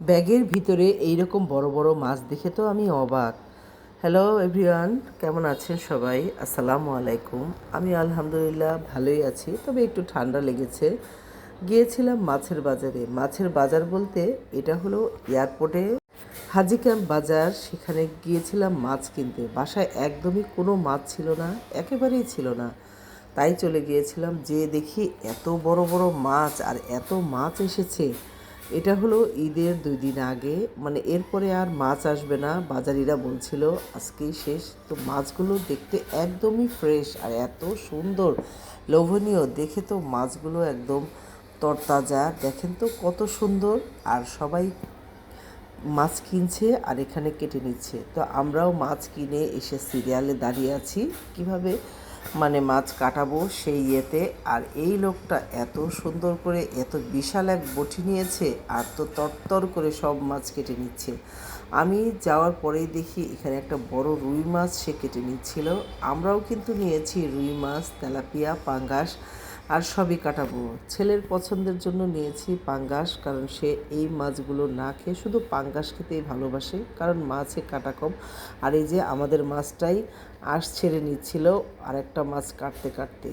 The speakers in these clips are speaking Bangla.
ব্যাগের ভিতরে এই রকম বড় বড় মাছ দেখে তো আমি অবাক। হ্যালো এভরিওয়ান কেমন আছেন সবাই? আসসালামু আলাইকুম। আমি আলহামদুলিল্লাহ ভালোই আছি, তবে একটু ঠান্ডা লেগেছে। গিয়েছিলাম মাছের বাজারে। মাছের বাজার বলতে এটা হলো এয়ারপোর্টে। হাজি ক্যাম্প বাজার, সেখানে গিয়েছিলাম মাছ কিনতে। বাসায় একদমই কোনো মাছ ছিল না, একেবারেই ছিল না। তাই চলে গিয়েছিলাম যে দেখি এত বড় বড় মাছ আর এত মাছ এসেছে। এটা হলো ঈদের দুই দিন আগে মানে এরপরে আর মাছ আসবে না, বাজারিরা বলছিল আজকেই শেষ। তো মাছগুলো দেখতে একদমই ফ্রেশ আর এত সুন্দর, লোভনীয়। দেখে তো মাছগুলো একদম তরতাজা। দেখেন তো কত সুন্দর। আর সবাই মাছ কিনছে আর এখানে কেটে নিচ্ছে। তো আমরাও মাছ কিনে এসে সিরিয়ালে দাঁড়িয়ে আছি। কীভাবে? মানে মাছ কাটাবো সেই ইয়েতে। আর এই লোকটা এত সুন্দর করে, এত বিশাল এক বটি নিয়েছে আর তো তরতর করে সব মাছ কেটে নিচ্ছে। আমি যাওয়ার পরেই দেখি এখানে একটা বড় রুই মাছ সে কেটে নিচ্ছিল। আমরাও কিন্তু নিয়েছি রুই মাছ, তেলাপিয়া, পাঙ্গাস। আর সবই কাটাবো। ছেলের পছন্দের জন্য নিয়েছি পাঙ্গাস, কারণ সে এই মাছগুলো না খেয়ে শুধু পাঙ্গাস খেতেই ভালোবাসে, কারণ মাছে কাটা কম। আর এই যে আমাদের মাছটাই আঁশ ছেড়ে নিচ্ছিল আর একটা মাছ কাটতে কাটতে।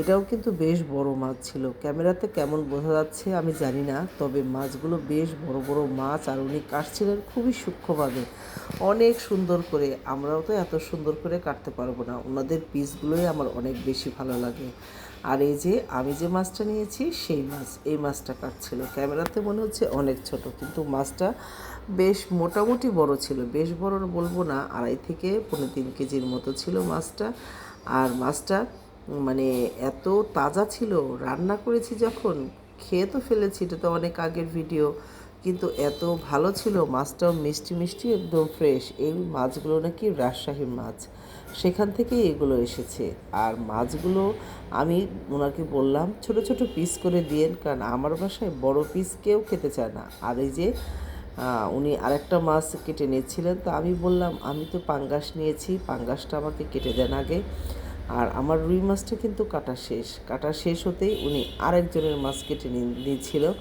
এটাও কিন্তু বেশ বড় মাছ ছিল। ক্যামেরাতে কেমন বোঝা যাচ্ছে আমি জানি না, তবে মাছগুলো বেশ বড় বড় মাছ আর উনি কাটছিলেন খুবই সূক্ষ্মভাবে। অনেক সুন্দর করে, আমরাও তো এত সুন্দর করে কাটতে পারব না, ওনাদের পিসগুলোই আমার অনেক বেশি ভালো লাগে। আর এই যে, আমি যে মাছটা নিয়েছি, সেই মাছ, এই মাছটা কাটছিল। ক্যামেরাতে মনে হচ্ছে অনেক ছোট, কিন্তু মাছটা বেশ মোটামুটি বড় ছিল, বেশ বড় বলব না, আড়াই থেকে পনেরো তিন কেজির মতো ছিল মাছটা। আর মাছটা মানে এত তাজা ছিল, রান্না করেছি যখন, খেয়ে তো ফেলেছি, এটা তো অনেক আগের ভিডিও কিন্তু এত ভালো ছিল, মাছটাও মিষ্টি মিষ্টি একদম ফ্রেশ এই মাছগুলো নাকি রাজশাহীর মাছ, সেখান থেকেই এগুলো এসেছে, আর মাছগুলো আমি ওনাকে বললাম, ছোট ছোট পিস করে দিয়েন, কারণ আমার বাসায় বড় পিস কেউ খেতে চায় না। আর এই যে উনি আরেকটা মাছ কেটে নিয়েছিলেন, তো আমি বললাম, আমি তো পাঙ্গাস নিয়েছি, পাঙ্গাসটা আমাকে কেটে দেন আগে। আর আমার রুই মাছটা কিন্তু কাটা শেষ। কাটা শেষ হতেই উনি আরেকজনের মাছ কেটে নিয়ে- নিয়েছিল।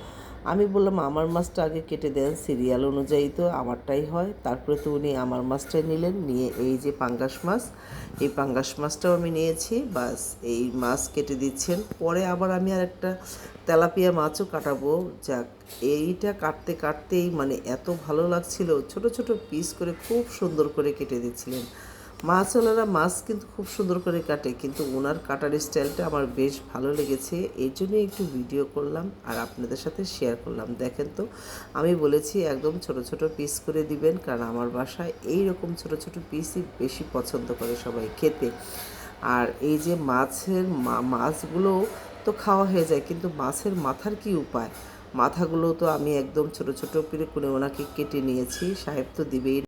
আমি বললাম, আমার মাছটা আগে কেটে দেন, সিরিয়াল অনুযায়ী তো আমারটাই হয়। তারপরে তো উনি আমার মাছটাই নিলেন, নিয়ে এই যে পাঙ্গাস মাছ, এই পাঙ্গাস মাছটাও আমি নিয়েছি, বাস এই মাছ কেটে দিচ্ছেন। পরে আবার আমি আর একটা তেলাপিয়া মাছও কাটাবো। যাক, এইটা কাটতে কাটতেই মানে এত ভালো লাগছিল, ছোট ছোট পিস করে খুব সুন্দর করে কেটে দিচ্ছিলেন। মাছওয়ালারা মাছ কিন্তু খুব সুন্দর করে কাটে, কিন্তু ওনার কাটার স্টাইলটা আমার বেশ ভালো লেগেছে। এই জন্যই একটু ভিডিও করলাম আর আপনাদের সাথে শেয়ার করলাম। দেখেন তো, আমি বলেছি একদম ছোট ছোট পিস করে দিবেন, কারণ আমার বাসায় এই রকম ছোট ছোট পিসই বেশি পছন্দ করে সবাই খেতে। আর এই যে মাছের মাছগুলো তো খাওয়া হয়ে যায়, কিন্তু মাছের মাথার কি উপায়? মাথাগুলো তো আমি একদম ছোট ছোট করে করে ওনাকে কেটে নিয়েছি, সাহেব তো দিবেই